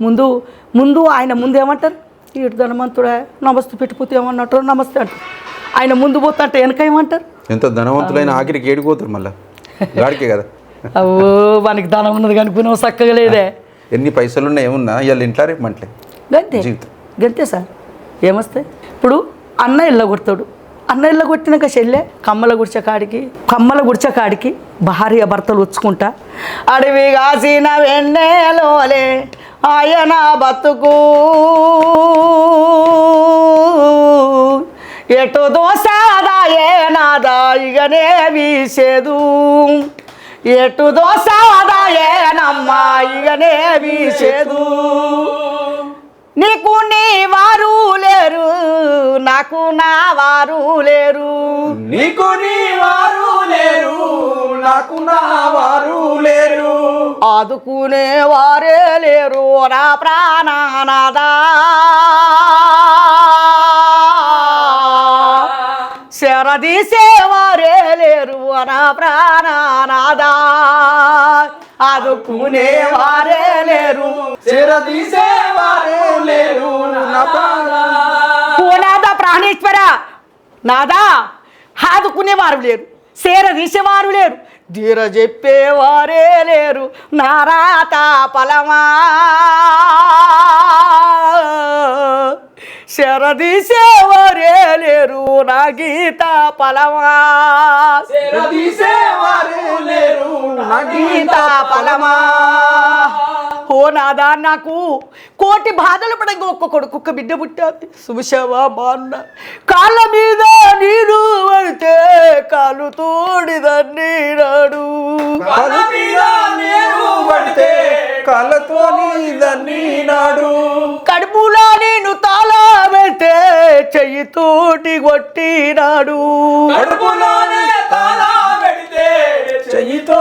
ముందు ముందు ఆయన ముందు ఏమంటారు? ఇటు ధనవంతుడా నమస్తే పెట్టిపోతే ఏమన్నట్టు నమస్తే అంటారు. ఆయన ముందు పోతుంటే వెనక ఏమంటారు? ఎంత ధనవంతులైన ఆఖరికి ఏడిపోతారు మళ్ళా. గాడికే కదా. అవో మనకి ధనం ఉన్నది కనుక్కున్నావు చక్కగా లేదే. ఎన్ని పైసలు ఉన్నా ఏమున్నా ఇవాళ ఇంట్లో రేపు మంటలే. గంతే. జీవితం. గంతే సార్. ఏమొస్తాయి? ఇప్పుడు అన్న ఇళ్ళ కొడతాడు. అన్న ఇళ్ళ కొట్టినాక చెల్లె కమ్మల గుడిచే కాడికి కమ్మల గుడిచే కాడికి భార్య భర్తలు వచ్చుకుంటా. అడవి కాసిన వెన్నెలోలే ఆయన బతుకు. ఎటు దోసాదాయే నాదా వీసేదు. ఎటు దోసాదాయే నమ్మా ఇగనే వీసేదు. నీకు నీ వారు లేరు నాకు నా వారు లేరు. నీకు నీ వారు లేరు నాకు నా వారు లేరు. ఆదుకునే వారే లేరు నా ప్రాణనాదా శరదీసేవారే లేరు నా ప్రాణనాదా ఆదుకునే వారే లేరు. చెరదీసేవారు లేరు నా ప్రాణేశ్వర నాదా ఆదుకునేవారు లేరు. సేర తీసేవారు లేరు. ధీర చెప్పేవారే లేరు. నారాత పలమా. శరదీసేవారే లేరు. నా గీత పలమా శరదీసేవారే లేరు. నా గీత పలమా. ఓ నాదా నాకు? కోటి బాధలు పడగా ఒక్క కొడుకు ఒక్క బిడ్డ పుట్టాది. సుషవా బాన్న కాళ్ళ మీద నీరు పడితే కాలు తోడిదన్నీ నాడు పడితే కళ్ళతో నీదన్నీ నాడు కడుపులో నేను తాళా పెడితే చెయ్యి తోటి కొట్టినాడు. కడుపులోనే తాళా చెయ్యితో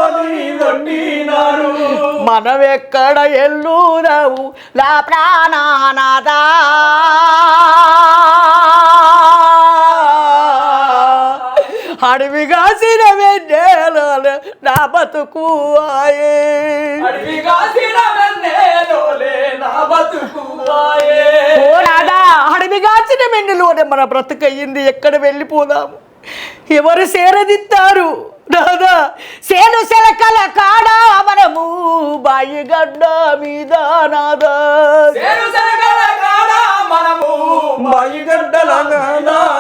మనం ఎక్కడ ఎల్లుదావు నా ప్రాణానాదా అడవి కాసిన వెన్నెల నా బతుకు ఆయే. ఓ నాదా అడవి కాచిన మెండులోనే మన బ్రతుకయ్యింది. ఎక్కడ వెళ్ళిపోదాము? ఎవరు సేరదిత్తారు? నాదా సేను సెలకల కాడా మనము బాయి గడ్డ మీద నాదా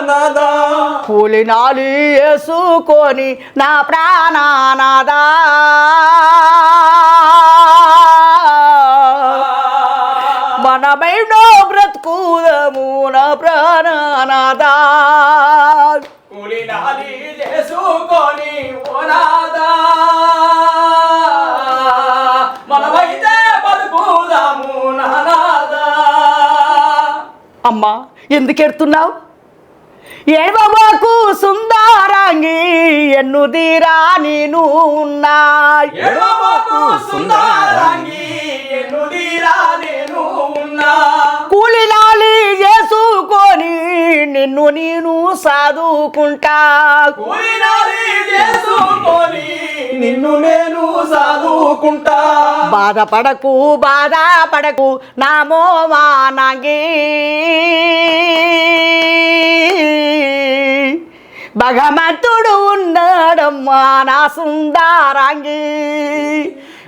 నాదా కూలి నాలి వేసుకొని నా ప్రాణానాదా మనమైనో బ్రతుకుదము నా ప్రాణానాదా అమ్మా ఎందుకు ఎడుతున్నావు? సుందరాంగి ఎన్ను సుందరాంగి ఎన్నుదిరా నేను ఉన్నా కూలినాలి చేసుకొని నిన్ను నేను సాదుకుంటా. కూలినాలి చేసుకొని నిన్ను నేను చదువుకుంటా బాధపడకు బాధపడకు నామో మోమానంగి భగవంతుడు ఉన్నాడమ్మా నా సుందరాంగి.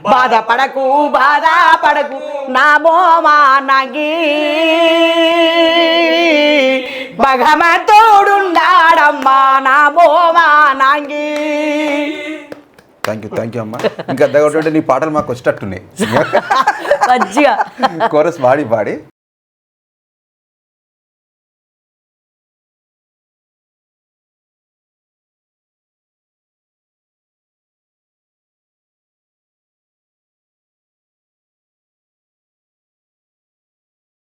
బాధపడకు బాధపడకు నామో మానగి. భగవంతుడున్నాడమ్మా థ్యాంక్ యూ థ్యాంక్ యూ అమ్మా. ఇంకా దగ్గర నీ పాటలు మాకు వచ్చేటట్టున్నాయి. కోరస్ పాడి పాడి